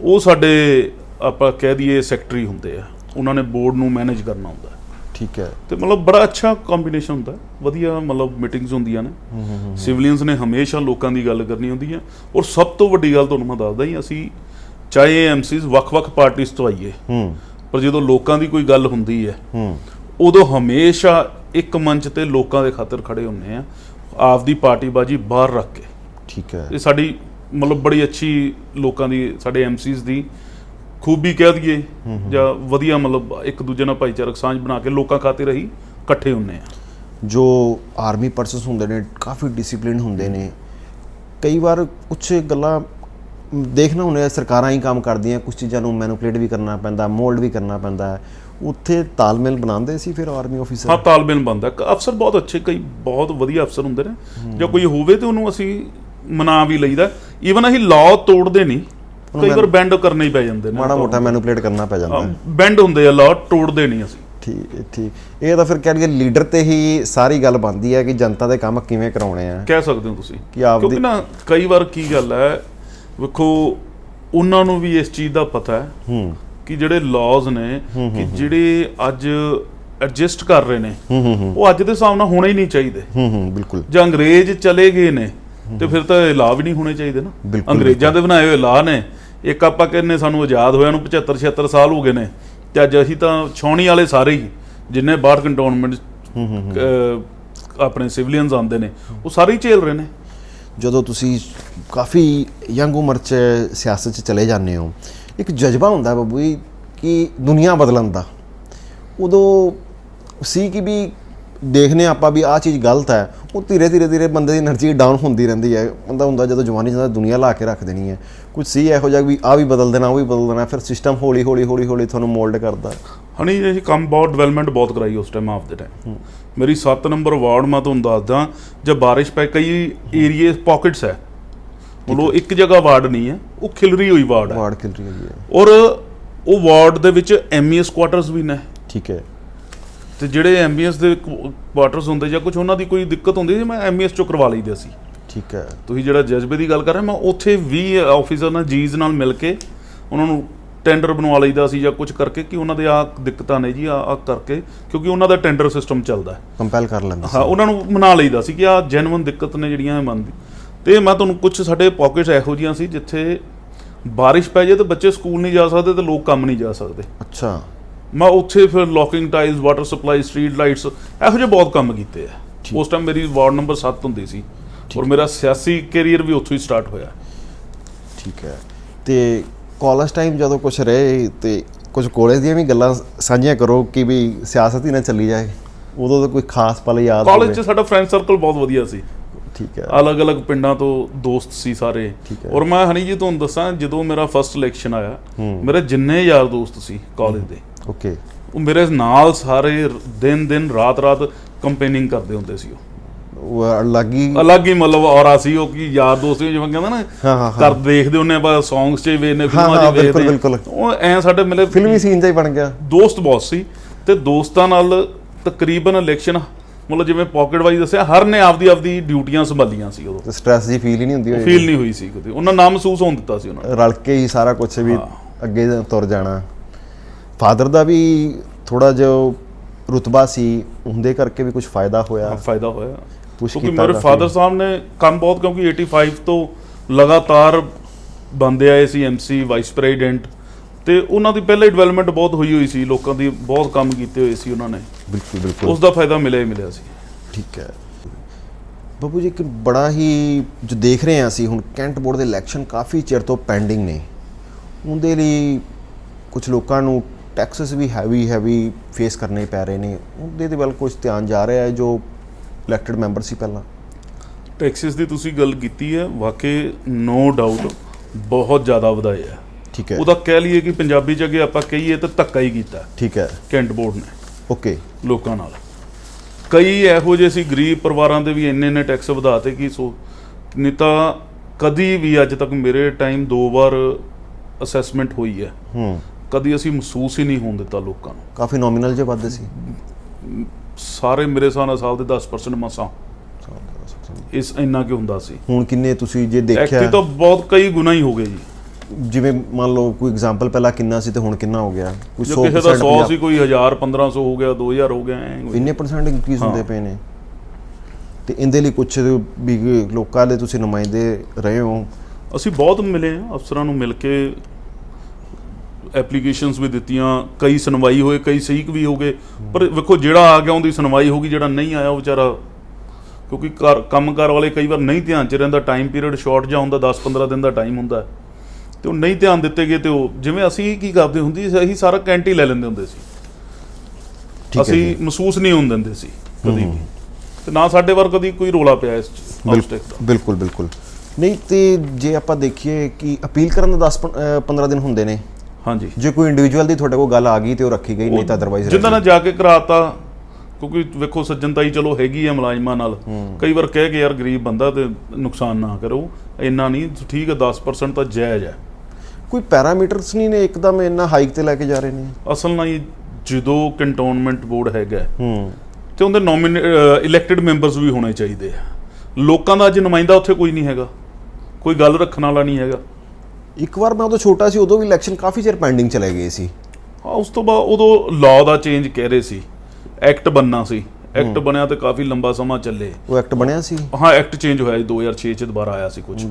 ਉਹ ਸਾਡੇ ਆਪਾਂ ਕਹਿ ਦਈਏ ਸੈਕਟਰੀ ਹੁੰਦੇ ਆ ਉਹਨਾਂ ਨੇ ਬੋਰਡ ਨੂੰ ਮੈਨੇਜ ਕਰਨਾ ਹੁੰਦਾ। ਠੀਕ ਹੈ। ਤੇ ਮਤਲਬ ਬੜਾ ਅੱਛਾ ਕੰਬੀਨੇਸ਼ਨ ਹੁੰਦਾ। ਵਧੀਆ ਮਤਲਬ ਮੀਟਿੰਗਸ ਹੁੰਦੀਆਂ ਨੇ। ਸਿਵਲੀਅਨਸ ਨੇ ਹਮੇਸ਼ਾ ਲੋਕਾਂ ਦੀ ਗੱਲ ਕਰਨੀ ਹੁੰਦੀ ਹੈ ਔਰ ਸਭ ਤੋਂ ਵੱਡੀ ਗੱਲ ਤੁਹਾਨੂੰ ਮੈਂ ਦੱਸਦਾ ਹੀ ਅਸੀਂ ਚਾਹੇ ਐਮਸੀਜ਼ ਵੱਖ-ਵੱਖ ਪਾਰਟੀਆਂ ਤੋਂ ਆਈਏ ਹੂੰ। ਪਰ ਜਦੋਂ ਲੋਕਾਂ ਦੀ ਕੋਈ ਗੱਲ ਹੁੰਦੀ ਹੈ ਹੂੰ। ਉਦੋਂ ਹਮੇਸ਼ਾ ਇੱਕ ਮੰਚ ਤੇ ਲੋਕਾਂ ਦੇ ਖਾਤਰ ਖੜੇ ਹੁੰਨੇ ਆ ਆਪਦੀ ਪਾਰਟੀਬਾਜੀ ਬਾਹਰ ਰੱਖ ਕੇ। ਠੀਕ ਹੈ। ਇਹ ਸਾਡੀ ਮਤਲਬ ਬੜੀ ਅੱਛੀ ਲੋਕਾਂ ਦੀ ਸਾਡੇ ਐਮਸੀਜ਼ ਦੀ ਖੂਬੀ ਕਹਿ ਦਈਏ ਜਾਂ ਵਧੀਆ ਮਤਲਬ ਇੱਕ ਦੂਜੇ ਨਾਲ ਭਾਈਚਾਰਕ ਸਾਂਝ ਬਣਾ ਕੇ ਲੋਕਾਂ ਖਾਤਰ ਹੀ ਇਕੱਠੇ ਹੁੰਨੇ ਆ। ਜੋ ਆਰਮੀ ਪਰਸਨਸ ਹੁੰਦੇ ਨੇ ਕਾਫੀ ਡਿਸਪਲਿਨ ਹੁੰਦੇ ਨੇ। ਕਈ ਵਾਰ ਕੁਝ ਗੱਲਾਂ ਦੇਖਣਾ ਹੁਣ ਸਰਕਾਰਾਂ ਹੀ ਕੰਮ ਕਰਦੀਆਂ ਕੁਝ ਚੀਜ਼ਾਂ ਨੂੰ ਮੈਨੂਪਲੇਟ ਵੀ ਕਰਨਾ ਪੈਂਦਾ ਮੋਲਡ ਵੀ ਕਰਨਾ ਪੈਂਦਾ। ਹੈ ਉੱਥੇ ਤਾਲਮੇਲ ਬਣਾਉਂਦੇ ਸੀ ਫਿਰ ਆਰਮੀ ਹਾਂ ਆਫੀਸਰ ਤਾਲਮੇਲ ਬੰਦਾ ਅਫਸਰ ਬਹੁਤ ਅੱਛੇ ਕਈ ਬਹੁਤ ਵਧੀਆ ਅਫਸਰ ਹੁੰਦੇ ਨੇ। ਜਾਂ ਕੋਈ ਹੋਵੇ ਤੇ ਉਹਨੂੰ ਅਸੀਂ ਮਨਾ ਵੀ ਲਈਦਾ। ਈਵਨ ਅਸੀਂ ਲਾਅ ਤੋੜਦੇ ਨਹੀਂ। ਕਈ ਵਾਰ ਬੈਂਡ ਕਰਨੇ ਹੀ ਪੈ ਜਾਂਦੇ ਨੇ। ਮਾੜਾ ਮੋਟਾ ਮੈਨੂਪਲੇਟ ਕਰਨਾ ਪੈ ਜਾਂਦਾ ਬੈਂਡ ਹੁੰਦੇ ਆ ਲਾਅ ਤੋੜਦੇ ਨਹੀਂ ਅਸੀਂ। ਠੀਕ ਠੀਕ। ਇਹ ਤਾਂ ਫਿਰ ਕਹਿ ਲਈਏ ਲੀਡਰ ਤੇ ਹੀ ਸਾਰੀ ਗੱਲ ਬਣਦੀ ਹੈ ਕਿ ਜਨਤਾ ਦੇ ਕੰਮ ਕਿਵੇਂ ਕਰਾਉਣੇ ਆ। ਕਹਿ ਸਕਦੇ ਹੋ ਤੁਸੀਂ। ਕਿਉਂਕਿ ਨਾ ਕਈ ਵਾਰ ਕੀ ਗੱਲ ਹੈ ਵੇਖੋ ਉਹਨਾਂ ਨੂੰ ਵੀ ਇਸ ਚੀਜ਼ ਦਾ ਪਤਾ ਹੈ ਹੂੰ। ਕਿ ਜਿਹੜੇ ਲਾਜ਼ ਨੇ ਕਿ ਜਿਹੜੇ ਅੱਜ ਐਡਜਸਟ ਕਰ ਰਹੇ ਨੇ ਹੂੰ ਹੂੰ ਹੂੰ। ਉਹ ਅੱਜ ਦੇ ਹਿਸਾਬ ਨਾਲ ਹੋਣੇ ਹੀ ਨਹੀਂ ਚਾਹੀਦੇ। ਹੂੰ ਹੂੰ ਬਿਲਕੁਲ। ਜੇ ਅੰਗਰੇਜ਼ ਚਲੇ ਗਏ ਨੇ ਤੇ ਫਿਰ ਤਾਂ ਇਹ ਲਾਅ ਵੀ ਨਹੀਂ ਹੋਣੇ ਚਾਹੀਦੇ ਨਾ। ਅੰਗਰੇਜ਼ਾਂ ਦੇ ਬਣਾਏ ਹੋਏ ਲਾਅ ਨੇ ਇੱਕ ਆਪਾਂ ਕਹਿੰਨੇ ਸਾਨੂੰ ਆਜ਼ਾਦ ਹੋਇਆ ਨੂੰ 75 76 ਸਾਲ ਹੋ ਗਏ ਨੇ ਤੇ ਅੱਜ ਅਸੀਂ ਤਾਂ ਛਾਉਣੀ ਵਾਲੇ ਸਾਰੇ ਹੀ ਜਿੰਨੇ ਬਾਹਰ ਕੰਟੋਨਮੈਂਟ ਆਪਣੇ ਸਿਵਲੀਅਨਸ ਆਉਂਦੇ ਨੇ ਉਹ ਸਾਰੇ ਹੀ ਝੇਲ ਰਹੇ ਨੇ। ਜਦੋਂ ਤੁਸੀਂ ਕਾਫੀ ਯੰਗ ਉਮਰ 'ਚ ਸਿਆਸਤ 'ਚ ਚਲੇ ਜਾਂਦੇ ਹੋ ਇੱਕ ਜਜ਼ਬਾ ਹੁੰਦਾ ਬੱਬੂ ਜੀ ਕਿ ਦੁਨੀਆ ਬਦਲਣ ਦਾ। ਉਦੋਂ ਸੀ ਕਿ ਵੀ ਦੇਖਨੇ ਆਪਾਂ ਵੀ ਆਹ ਚੀਜ਼ ਗਲਤ ਹੈ। ਉਹ ਧੀਰੇ ਧੀਰੇ ਧੀਰੇ ਬੰਦੇ ਦੀ એનર્ਜੀ ਡਾਊਨ ਹੁੰਦੀ ਰਹਿੰਦੀ ਹੈ। ਬੰਦਾ ਹੁੰਦਾ ਜਦੋਂ ਜਵਾਨੀ ਜਾਂਦਾ ਦੁਨੀਆ ਲਾ ਕੇ ਰੱਖ ਦੇਣੀ ਹੈ। ਕੁਝ ਸੀ ਇਹੋ ਜਿਹਾ ਵੀ ਆ ਵੀ ਬਦਲ ਦੇਣਾ ਉਹ ਵੀ ਬਦਲ ਦੇਣਾ ਫਿਰ ਸਿਸਟਮ ਹੌਲੀ ਹੌਲੀ ਹੌਲੀ ਹੌਲੀ ਤੁਹਾਨੂੰ ਮੋਲਡ ਕਰਦਾ। ਹਣੀ ਇਹ ਕੰਮ ਬਹੁਤ ਡਿਵੈਲਪਮੈਂਟ ਬਹੁਤ ਕਰਾਈ ਉਸ ਟਾਈਮ ਆਫ ਦੇ ਟਾਈਮ ਮੇਰੀ 7 ਨੰਬਰ ਵਾਰਡ ਮੈਂ ਤੁਹਾਨੂੰ ਦੱਸਦਾ ਜੇ ਬਾਰਿਸ਼ ਪੈ ਕਈ ਏਰੀਏ ਪਾਕਟਸ ਹੈ। ਉਹ ਇੱਕ ਜਗ੍ਹਾ ਵਾਰਡ ਨਹੀਂ ਹੈ ਉਹ ਖਿਲਰੀ ਹੋਈ ਵਾਰਡ ਹੈ। ਵਾਰਡ ਖਿਲਰੀ ਹੋਈ ਹੈ। ਔਰ ਉਹ ਵਾਰਡ ਦੇ ਵਿੱਚ ਐਮਈਐਸ ਕੁਆਟਰਸ ਵੀ ਨੇ। ਠੀਕ ਹੈ। ਤੇ ਜਿਹੜੇ ਐਮਬੀਐਸ ਦੇ ਕੁਆਟਰਸ ਹੁੰਦੇ ਜਾਂ ਕੁਝ ਉਹਨਾਂ ਦੀ ਕੋਈ ਦਿੱਕਤ ਹੁੰਦੀ ਸੀ? ਮੈਂ ਐਮਬੀਐਸ ਚੋਂ ਕਰਵਾ ਲਈਦਾ ਸੀ। ਠੀਕ ਹੈ। ਤੁਸੀਂ ਜਿਹੜਾ ਜਜ਼ਬੇ ਦੀ ਗੱਲ ਕਰ ਰਹੇ ਮੈਂ ਉੱਥੇ ਵੀ ਆਫੀਸਰ ਨਾਲ ਜੀਜ਼ ਨਾਲ ਮਿਲ ਕੇ ਉਹਨਾਂ ਨੂੰ ਟੈਂਡਰ ਬਣਵਾ ਲਈਦਾ ਸੀ ਜਾਂ ਕੁਝ ਕਰਕੇ ਕਿ ਉਹਨਾਂ ਦੇ ਆ ਦਿੱਕਤਾਂ ਨੇ ਜੀ ਆ ਆ ਕਰਕੇ ਕਿਉਂਕਿ ਉਹਨਾਂ ਦਾ ਟੈਂਡਰ ਸਿਸਟਮ ਚੱਲਦਾ ਹੈ। ਕੰਪੈਲ ਕਰ ਲੈਂਦੇ ਹਾਂ ਉਹਨਾਂ ਨੂੰ ਮਨਾ ਲਈਦਾ ਸੀ ਕਿ ਆ ਜੈਨੂਇਨ ਦਿੱਕਤ ਨੇ ਜਿਹੜੀਆਂ ਇਹ ਮੰਨਦੀ। ਤੇ ਮੈਂ ਤੁਹਾਨੂੰ ਕੁਝ ਸਾਡੇ ਪਾਕਟਸ ਇਹੋ ਜੀਆਂ ਸੀ ਜਿੱਥੇ ਬਾਰਿਸ਼ ਪੈ ਜਾਏ ਤੇ ਬੱਚੇ ਸਕੂਲ ਨਹੀਂ ਜਾ ਸਕਦੇ ਤੇ ਲੋਕ ਕੰਮ ਨਹੀਂ ਜਾ ਸਕਦੇ। ਅੱਛਾ। ਮੈਂ ਉੱਥੇ ਫਿਰ locking tiles water supply street lights ਇਹੋ ਜਿਹੇ ਬਹੁਤ ਕੰਮ ਕੀਤੇ ਆ। ਉਸ ਟਾਈਮ ਮੇਰੀ ਵਾਰਡ ਨੰਬਰ 7 ਹੁੰਦੀ ਸੀ ਔਰ ਮੇਰਾ ਸਿਆਸੀ ਕੈਰੀਅਰ ਵੀ ਉੱਥੋਂ ਹੀ ਸਟਾਰਟ ਹੋਇਆ। ਠੀਕ ਹੈ। ਤੇ ਕਾਲਜ ਟਾਈਮ ਜਦੋਂ ਕੁਝ ਰਹੇ ਤੇ ਕੁਝ ਕਾਲਜ ਦੀਆਂ ਵੀ ਗੱਲਾਂ ਸਾਂਝੀਆਂ ਕਰੋ ਕਿ ਵੀ ਸਿਆਸਤ ਹੀ ਨਾ ਚੱਲੀ ਜਾਏ। ਉਦੋਂ ਦਾ ਕੋਈ ਖਾਸ ਪਲ ਯਾਦ ਕਾਲਜ 'ਚ ਸਾਡਾ ਫਰੈਂਡ ਸਰਕਲ ਬਹੁਤ ਵਧੀਆ ਸੀ। ਠੀਕ ਹੈ। ਅਲੱਗ-ਅਲੱਗ ਪਿੰਡਾਂ ਤੋਂ ਦੋਸਤ ਸੀ ਸਾਰੇ। ਠੀਕ ਹੈ। ਔਰ ਮੈਂ ਹਨੀ ਜੀ ਤੁਹਾਨੂੰ ਦੱਸਾਂ ਜਦੋਂ ਮੇਰਾ ਫਰਸਟ ਇਲੈਕਸ਼ਨ ਆਇਆ ਮੇਰੇ ਜਿੰਨੇ ਯਾਰ ਦੋਸਤ ਸੀ ਕਾਲਜ ਦੇ ਓਕੇ ਉਹ ਮੇਰੇ ਨਾਲ ਸਾਰੇ ਦਿਨ ਦਿਨ ਰਾਤ ਰਾਤ ਕੰਪੇਨਿੰਗ ਕਰਦੇ ਹੁੰਦੇ ਸੀ ਉਹ। ਅਲੱਗ ਹੀ ਅਲੱਗ ਹੀ ਮਤਲਬ ਔਰਾ ਸੀ ਉਹ ਕਿ ਯਾਰ ਦੋਸਤ ਜਿਵੇਂ ਕਹਿੰਦਾ ਨਾ ਹਾਂ, ਹਾਂ, ਕਰ ਦੇਖਦੇ ਹੁੰਨੇ ਆਪਾਂ ਸੌਂਗਸ 'ਚ ਵੇਖਦੇ ਫਿਲਮਾਂ 'ਚ ਵੇਖਦੇ ਬਿਲਕੁਲ। ਉਹ ਐ ਸਾਡੇ ਮਿਲੇ ਫਿਲਮੀ ਸੀਨ ਜਿਹਾ ਹੀ ਬਣ ਗਿਆ। ਦੋਸਤ ਬਹੁਤ ਸੀ ਤੇ ਦੋਸਤਾਂ ਨਾਲ ਤਕਰੀਬਨ ਇਲੈਕਸ਼ਨ ਮਤਲਬ ਜਿਵੇਂ ਪਾਕਟ ਵਾਈਜ਼ ਦੱਸਿਆ ਹਰ ਨੇ ਆਪਦੀ ਆਪਦੀ ਡਿਊਟੀਆਂ ਸੰਭਾਲੀਆਂ ਸੀ ਉਦੋਂ। ਤੇ ਸਟ੍ਰੈਸ ਜੀ ਫੀਲ ਹੀ ਨਹੀਂ ਹੁੰਦੀ ਹੋਈ ਫੀਲ ਨਹੀਂ ਹੋਈ ਸੀ ਕਦੇ। ਉਹਨਾਂ ਨਾਮ ਮਹਿਸੂਸ ਹੋਣ ਦਿੱਤਾ ਸੀ ਉਹਨਾਂ ਨੇ। ਰਲ ਕੇ ਹੀ ਸਾਰਾ ਕੁਝ ਵੀ ਅੱਗੇ ਤੁਰ ਜਾਣਾ। ਫਾਦਰ ਦਾ ਵੀ ਥੋੜਾ ਜਿਹਾ ਰੁਤਬਾ ਸੀ ਉਹਦੇ ਕਰਕੇ ਵੀ ਕੁਝ ਫਾਇਦਾ ਹੋਇਆ। ਫਾਇਦਾ ਹੋਇਆ। ਕਿਉਂਕਿ ਮੇਰੇ। ਫਾਦਰ ਸਾਹਿਬ ਨੇ ਕੰਮ ਬਹੁਤ ਕਿਉਂਕਿ 85 ਤੋਂ ਲਗਾਤਾਰ ਬੰਦੇ ਆਏ ਸੀ ਐਮਸੀ ਵਾਈਸ ਪ੍ਰੈਜ਼ੀਡੈਂਟ ਤੇ ਉਹਨਾਂ ਦੀ ਪਹਿਲਾਂ ਹੀ ਡਿਵੈਲਪਮੈਂਟ ਬਹੁਤ ਹੋਈ ਹੋਈ ਸੀ ਲੋਕਾਂ ਦੀ ਬਹੁਤ ਕੰਮ ਕੀਤੇ ਹੋਏ ਸੀ ਉਹਨਾਂ ਨੇ। ਬਿਲਕੁਲ ਬਿਲਕੁਲ। ਉਸ ਦਾ ਫਾਇਦਾ ਮਿਲਿਆ ਹੀ ਮਿਲਿਆ ਸੀ। ਠੀਕ ਹੈ। ਬੱਬੂ ਜੀ ਇੱਕ ਬੜਾ ਹੀ ਜੋ ਦੇਖ ਰਹੇ ਹਾਂ ਅਸੀਂ ਹੁਣ ਕੈਂਟ ਬੋਰਡ ਦੇ ਇਲੈਕਸ਼ਨ ਕਾਫੀ ਚਿਰ ਤੋਂ ਪੈਂਡਿੰਗ ਨੇ। ਉਹਦੇ ਲਈ ਕੁਝ ਲੋਕਾਂ ਨੂੰ ਟੈਕਸਸ ਵੀ ਹੈਵੀ ਹੈਵੀ ਫੇਸ ਕਰਨੇ ਪੈ ਰਹੇ ਨੇ। ਉਹਦੇ ਦੇ ਵੱਲ ਕੁਝ ਧਿਆਨ ਜਾ ਰਿਹਾ ਹੈ ਜੋ ਇਲੈਕਟਡ ਮੈਂਬਰ ਸੀ ਪਹਿਲਾਂ। ਟੈਕਸਿਸ ਦੀ ਤੁਸੀਂ ਗੱਲ ਕੀਤੀ ਹੈ ਵਾਕਈ ਨੋ ਡਾਊਟ ਬਹੁਤ ਜ਼ਿਆਦਾ ਵਧਾਏ ਆ ਠੀਕ ਹੈ। ਉਹਦਾ ਕਹਿ ਲਈਏ ਕਿ ਪੰਜਾਬੀ ਚ ਅੱਗੇ ਆਪਾਂ ਕਹੀਏ ਤਾਂ ਧੱਕਾ ਹੀ ਕੀਤਾ ਠੀਕ ਹੈ। ਕੈਂਟ ਬੋਰਡ ਨੇ। ਓਕੇ ਲੋਕਾਂ ਨਾਲ। ਕਈ ਇਹੋ ਜਿਹੇ ਸੀ ਗਰੀਬ ਪਰਿਵਾਰਾਂ ਦੇ ਵੀ ਇੰਨੇ ਇੰਨੇ ਟੈਕਸ ਵਧਾਤੇ ਕਿ ਸੋ ਨਹੀਂ ਤਾਂ ਕਦੀ ਵੀ ਅੱਜ ਤੱਕ ਮੇਰੇ ਟਾਈਮ ਦੋ ਵਾਰ ਅਸੈਸਮੈਂਟ ਹੋਈ ਹੈ। ਹੂੰ। ਕਦੀ ਅਸੀਂ ਮਹਿਸੂਸ ਹੀ ਨਹੀਂ ਹੋਣ ਦਿੱਤਾ ਲੋਕਾਂ ਨੂੰ। ਕਾਫੀ ਨੋਮੀਨਲ ਜੇ ਵੱਧਦੇ ਸੀ। ਸਾਰੇ ਮੇਰੇ ਹਿਸਾਬ ਨਾਲ ਸਾਲ ਦੇ 10% ਮਸਾਂ। ਇਸ ਇੰਨਾ ਕਿ ਹੁੰਦਾ ਸੀ। ਹੁਣ ਕਿੰਨੇ ਤੁਸੀਂ ਜੇ ਦੇਖਿਆ ਤਾਂ ਬਹੁਤ ਕਈ ਗੁਣਾ ਹੀ ਹੋ ਗਏ ਜੀ। ਜਿਵੇਂ ਮੰਨ ਲਓ ਕੋਈ ਐਗਜ਼ਾਮਪਲ ਪਹਿਲਾਂ ਕਿੰਨਾ ਸੀ ਤੇ ਹੁਣ ਕਿੰਨਾ ਹੋ ਗਿਆ। ਕੋਈ ਜੋ ਕਿਸੇ ਦਾ 100 50 ਸੀ ਕੋਈ 1000 1500 ਹੋ ਗਿਆ 2000 ਹੋ ਗਿਆ। ਇੰਨੇ ਪਰਸੈਂਟ ਇੰਕਰੀਜ਼ ਹੁੰਦੇ ਪਏ ਨੇ। ਤੇ ਇਹਦੇ ਲਈ ਕੁਝ ਵੀ ਲੋਕਾਂ ਦੇ ਤੁਸੀਂ ਨੁਮਾਇੰਦੇ ਰਹੇ ਹੋ। ਅਸੀਂ ਬਹੁਤ ਮਿਲੇ ਆ ਅਫਸਰਾਂ ਨੂੰ ਮਿਲ ਕੇ ਐਪਲੀਕੇਸ਼ਨਸ ਵੀ ਦਿੱਤੀਆਂ ਕਈ ਸੁਣਵਾਈ ਹੋਏ ਕਈ ਸਹੀਕ ਵੀ ਹੋ ਗਏ। ਪਰ ਵੇਖੋ ਜਿਹੜਾ ਆ ਗਿਆ ਉਹਦੀ ਸੁਣਵਾਈ ਹੋਗੀ ਜਿਹੜਾ ਨਹੀਂ ਆਇਆ ਉਹ ਵਿਚਾਰਾ ਕਿਉਂਕਿ ਕਰ ਕੰਮਕਾਰ ਵਾਲੇ ਕਈ ਵਾਰ ਨਹੀਂ ਧਿਆਨ ਚ ਰਹਿੰਦਾ। ਟਾਈਮ ਪੀਰੀਅਡ ਸ਼ਾਰਟ ਜਾਂ ਹੁੰਦਾ 10-15 ਦਿਨ ਦਾ ਟਾਈਮ ਹੁੰਦਾ। ਹੈ। ਤੇ ਉਹ ਨਹੀਂ ਧਿਆਨ ਦਿੱਤੇ ਗਏ ਤੇ ਉਹ ਜਿਵੇਂ ਅਸੀਂ ਕੀ ਕਰਦੇ ਹੁੰਦੀ ਸੀ ਅਸੀਂ ਸਾਰਾ ਕੈਂਟੀ ਲੈ ਲੈਂਦੇ ਹੁੰਦੇ ਸੀ। ਹੈ ਅਸੀਂ। ਮਹਿਸੂਸ ਨਹੀਂ ਹੋਣ ਦਿੰਦੇ ਸੀ ਕਦੀ ਵੀ। ਤੇ ਨਾ ਸਾਡੇ ਵਰ ਕਦੀ ਕੋਈ ਰੋਲਾ ਪਿਆ ਇਸ ਦਾ। ਬਿਲਕੁਲ ਬਿਲਕੁਲ। ਨਹੀਂ ਤੇ ਜੇ ਆਪਾਂ ਦੇਖੀਏ ਕਿ ਅਪੀਲ ਕਰਨ ਦਾ 10 15 ਦਿਨ ਹੁੰਦੇ ਨੇ ਹਾਂਜੀ। ਜੇ ਕੋਈ ਇੰਡੀਵਿਜੂਅਲ ਦੀ ਤੁਹਾਡੇ ਕੋਲ ਗੱਲ ਆ ਗਈ ਤੇ ਉਹ ਰੱਖੀ ਗਈ ਨਹੀਂ ਤਾਂ ਅਦਰਵਾਈਜ਼ ਜਿੱਦਾਂ ਨਾਲ ਜਾ ਕੇ ਕਰਾਤਾ ਕਿਉਂਕਿ ਵੇਖੋ ਸੱਜਣਤਾਈ ਚਲੋ ਹੈਗੀ ਆ ਮੁਲਾਜ਼ਮਾਂ ਨਾਲ। ਕਈ ਵਾਰ ਕਹਿ ਕੇ ਯਾਰ ਗਰੀਬ ਬੰਦਾ ਤੇ ਨੁਕਸਾਨ ਨਾ ਕਰੋ ਇੰਨਾ ਨਹੀਂ ਠੀਕ ਹੈ 10% ਤਾਂ ਜਾਇਜ਼ ਹੈ ਕੋਈ ਪੈਰਾਮੀਟਰਸ ਨਹੀਂ ਨੇ ਇੱਕਦਮ ਇੰਨਾ ਹਾਈਕ ਤੇ ਲੈ ਕੇ ਜਾ ਰਹੇ ਨੇ? ਅਸਲ ਨਾਲ ਹੀ ਜਦੋਂ ਕੰਟੋਨਮੈਂਟ ਬੋਰਡ ਹੈਗਾ ਹੂੰ ਤੇ ਉਹਦੇ ਨੋਮੀਨੇ ਇਲੈਕਟਿਡ ਮੈਂਬਰਸ ਵੀ ਹੋਣੇ ਚਾਹੀਦੇ ਆ। ਲੋਕਾਂ ਦਾ ਅੱਜ ਨੁਮਾਇੰਦਾ ਉੱਥੇ ਕੋਈ ਨਹੀਂ ਹੈਗਾ। ਕੋਈ ਗੱਲ ਰੱਖਣ ਵਾਲਾ ਨਹੀਂ ਹੈਗਾ। ਇੱਕ ਵਾਰ ਮੈਂ ਉਦੋਂ ਛੋਟਾ ਸੀ ਉਦੋਂ ਵੀ ਇਲੈਕਸ਼ਨ ਕਾਫੀ ਚਿਰ ਪੈਂਡਿੰਗ ਚਲੇ ਗਏ ਸੀ। ਹਾਂ ਉਸ ਤੋਂ ਬਾਅਦ ਉਦੋਂ ਲਾਅ ਦਾ ਚੇਂਜ ਕਹਿ ਰਹੇ ਸੀ। ਐਕਟ ਬੰਨਾ ਸੀ। ਐਕਟ ਬਣਿਆ ਤੇ ਕਾਫੀ ਲੰਬਾ ਸਮਾਂ ਚੱਲੇ। ਉਹ ਐਕਟ ਬਣਿਆ ਸੀ? ਹਾਂ ਐਕਟ ਚੇਂਜ ਹੋਇਆ ਜੀ 2006 ਚ ਦੁਬਾਰਾ ਆਇਆ ਸੀ ਕੁਝ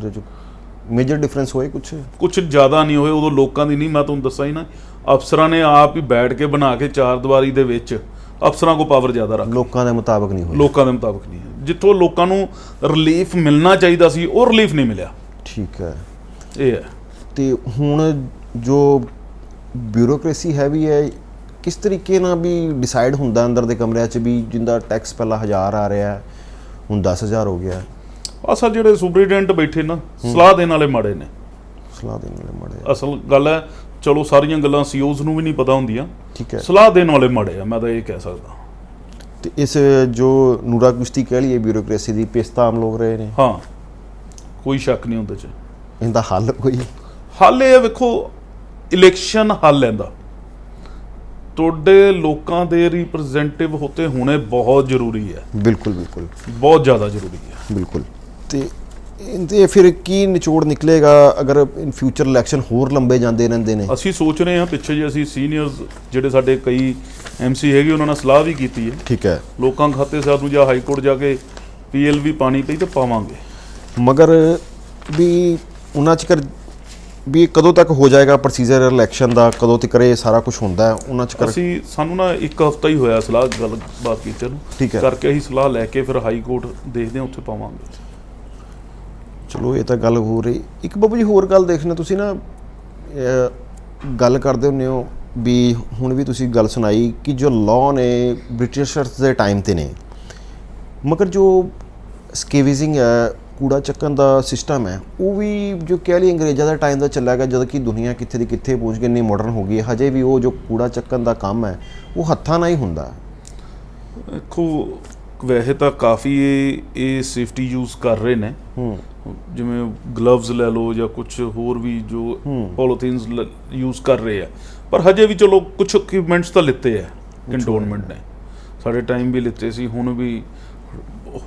ਮੇਜਰ ਡਿਫਰੈਂਸ ਹੋਏ ਕੁਝ ਕੁਝ ਜ਼ਿਆਦਾ ਨਹੀਂ ਹੋਏ ਉਦੋਂ ਲੋਕਾਂ ਦੀ ਨਹੀਂ ਮੈਂ ਤੁਹਾਨੂੰ ਦੱਸਾਂ ਹੀ ਨਾ ਅਫਸਰਾਂ ਨੇ ਆਪ ਹੀ ਬੈਠ ਕੇ ਬਣਾ ਕੇ ਚਾਰ ਦੀਵਾਰੀ ਦੇ ਵਿੱਚ ਅਫਸਰਾਂ ਕੋ ਪਾਵਰ ਜ਼ਿਆਦਾ ਰੱਖ ਲੋਕਾਂ ਦੇ ਮੁਤਾਬਕ ਨਹੀਂ ਹੋਏ ਲੋਕਾਂ ਦੇ ਮੁਤਾਬਕ ਨਹੀਂ ਜਿੱਥੋਂ ਲੋਕਾਂ ਨੂੰ ਰਿਲੀਫ ਮਿਲਣਾ ਚਾਹੀਦਾ ਸੀ ਉਹ ਰਿਲੀਫ ਨਹੀਂ ਮਿਲਿਆ। ਠੀਕ ਹੈ। ਇਹ ਹੈ। ਤੇ ਹੁਣ ਜੋ ਬਿਊਰੋਕ੍ਰੇਸੀ ਹੈਵੀ ਹੈ ਕਿਸ ਤਰੀਕੇ ਨਾਲ ਵੀ ਡਿਸਾਈਡ ਹੁੰਦਾ ਅੰਦਰ ਦੇ ਕਮਰਿਆਂ 'ਚ ਵੀ ਜਿੰਦਾ ਟੈਕਸ ਪਹਿਲਾਂ 1000 ਆ ਰਿਹਾ ਹੈ, ਹੁਣ 10000 ਹੋ ਗਿਆ? ਅਸਲ ਜਿਹੜੇ ਸੁਪਰੀਡੈਂਟ ਬੈਠੇ ਨਾ ਸਲਾਹ ਦੇਣ ਵਾਲੇ ਮਾੜੇ ਨੇ। ਸਲਾਹ ਦੇਣ ਵਾਲੇ ਮਾੜੇ ਅਸਲ ਗੱਲ ਹੈ ਚਲੋ ਸਾਰੀਆਂ ਗੱਲਾਂ ਸੀਓਜ਼ ਨੂੰ ਵੀ ਨਹੀਂ ਪਤਾ ਹੁੰਦੀਆਂ। ਠੀਕ ਹੈ। ਸਲਾਹ ਦੇਣ ਵਾਲੇ ਮਾੜੇ ਆ ਮੈਂ ਤਾਂ ਇਹ ਕਹਿ ਸਕਦਾ। ਤੇ ਇਸ ਜੋ ਨੂਰਾ ਕੁਸ਼ਤੀ ਕਹਿ ਲਈਏ ਬਿਊਰੋਕ੍ਰੇਸੀ ਦੀ ਪਿਸਤਾ ਆਮ ਲੋਕ ਰਹੇ ਨੇ। ਹਾਂ ਕੋਈ ਸ਼ੱਕ ਨਹੀਂ ਉਹਦੇ 'ਚ। ਇਹਦਾ ਹੱਲ ਕੋਈ ਹੱਲ ਇਹ ਵੇਖੋ ਇਲੈਕਸ਼ਨ ਹੱਲ ਲੈਂਦਾ ਤੁਹਾਡੇ ਲੋਕਾਂ ਦੇ ਰਿਪਰੈਜ਼ੈਂਟੇਟਿਵ ਹੋਤੇ ਹੋਣੇ ਬਹੁਤ ਜ਼ਰੂਰੀ ਹੈ। ਬਿਲਕੁਲ ਬਿਲਕੁਲ। ਬਹੁਤ ਜ਼ਿਆਦਾ ਜ਼ਰੂਰੀ ਹੈ। ਬਿਲਕੁਲ। ਤੇ ਇਹਦੇ ਫਿਰ ਕੀ ਨਿਚੋੜ ਨਿਕਲੇਗਾ ਅਗਰ ਇਨ ਫਿਊਚਰ ਇਲੈਕਸ਼ਨ ਹੋਰ ਲੰਬੇ ਜਾਂਦੇ ਰਹਿੰਦੇ ਨੇ? ਅਸੀਂ ਸੋਚ ਰਹੇ ਹਾਂ ਪਿੱਛੇ ਜੇ ਅਸੀਂ ਸੀਨੀਅਰਸ ਜਿਹੜੇ ਸਾਡੇ ਕਈ ਐਮਸੀ ਹੈਗੇ ਉਹਨਾਂ ਨਾਲ ਸਲਾਹ ਵੀ ਕੀਤੀ ਹੈ। ਠੀਕ ਹੈ। ਲੋਕਾਂ ਖਾਤੇ ਸਾਹਿਬ ਨੂੰ ਜਾਂ ਹਾਈ ਕੋਰਟ ਜਾ ਕੇ ਪੀਐਲਵੀ ਪਾਣੀ ਪਈ ਤੇ ਪਾਵਾਂਗੇ। ਮਗਰ ਵੀ ਉਹਨਾਂ ਚ ਕਰ ਵੀ ਇਹ ਕਦੋਂ ਤੱਕ ਹੋ ਜਾਏਗਾ ਪ੍ਰੋਸੀਜਰ ਇਲੈਕਸ਼ਨ ਦਾ? ਕਦੋਂ ਤੱਕ ਇਹ ਸਾਰਾ ਕੁਝ ਹੁੰਦਾ ਹੈ? ਉਹਨਾਂ ਚ ਕਰ ਅਸੀਂ ਸਾਨੂੰ ਨਾ ਇੱਕ ਹਫਤਾ ਹੀ ਹੋਇਆ ਸਲਾਹ ਗੱਲਬਾਤ ਕੀਤੇ ਨੂੰ। ਠੀਕ ਹੈ। ਕਰਕੇ ਅਸੀਂ ਸਲਾਹ ਲੈ ਕੇ ਫਿਰ ਹਾਈ ਕੋਰਟ ਦੇਖਦੇ ਹਾਂ ਉੱਥੇ ਪਾਵਾਂਗੇ। ਚਲੋ ਇਹ ਤਾਂ ਗੱਲ ਹੋ ਰਹੀ। ਇੱਕ ਬਾਬੂ ਜੀ ਹੋਰ ਗੱਲ ਦੇਖਣਾ ਤੁਸੀਂ ਨਾ ਅਹ, ਗੱਲ ਕਰਦੇ ਹੁੰਦੇ ਹੋ ਵੀ ਹੁਣ ਵੀ ਤੁਸੀਂ ਗੱਲ ਸੁਣਾਈ ਕਿ ਜੋ ਲਾਅ ਨੇ ਬ੍ਰਿਟਿਸ਼ਰਸ ਦੇ ਟਾਈਮ ਤੇ ਨੇ। ਮਗਰ ਜੋ ਸਕੇਵਿਜ਼ਿੰਗ ਹੈ ਕੂੜਾ ਚੱਕਣ ਦਾ ਸਿਸਟਮ ਹੈ ਉਹ ਵੀ ਜੋ ਕਹਿ ਲਈ ਅੰਗਰੇਜ਼ਾਂ ਦਾ ਟਾਈਮ ਦਾ ਚੱਲਿਆ ਗਿਆ ਜਦੋਂ ਕਿ ਦੁਨੀਆ ਕਿੱਥੇ ਦੀ ਕਿੱਥੇ ਪਹੁੰਚ ਗਈ ਇੰਨੀ ਮਾਡਰਨ ਹੋ ਗਈ ਹੈ ਹਜੇ ਵੀ ਉਹ ਜੋ ਕੂੜਾ ਚੱਕਣ ਦਾ ਕੰਮ ਹੈ ਉਹ ਹੱਥਾਂ ਨਾਲ ਹੀ ਹੁੰਦਾ ਦੇਖੋ ਵੈਸੇ ਤਾਂ ਕਾਫੀ ਇਹ ਇਹ ਸੇਫਟੀ ਯੂਜ਼ ਕਰ ਰਹੇ ਨੇ। ਹੂੰ। ਜਿਵੇਂ ਗਲਵਜ਼ ਲੈ ਲਓ ਜਾਂ ਕੁਝ ਹੋਰ ਵੀ ਜੋ ਪੋਲੀਥੀਨਸ ਯੂਜ਼ ਕਰ ਰਹੇ ਆ। ਪਰ ਹਜੇ ਵੀ ਚਲੋ ਕੁਝ ਇਕਵਿਪਮੈਂਟਸ ਤਾਂ ਲਿੱਤੇ ਆ ਕੰਟੋਨਮੈਂਟ ਨੇ। ਸਾਡੇ ਟਾਈਮ ਵੀ ਲਿੱਤੇ ਸੀ ਹੁਣ ਵੀ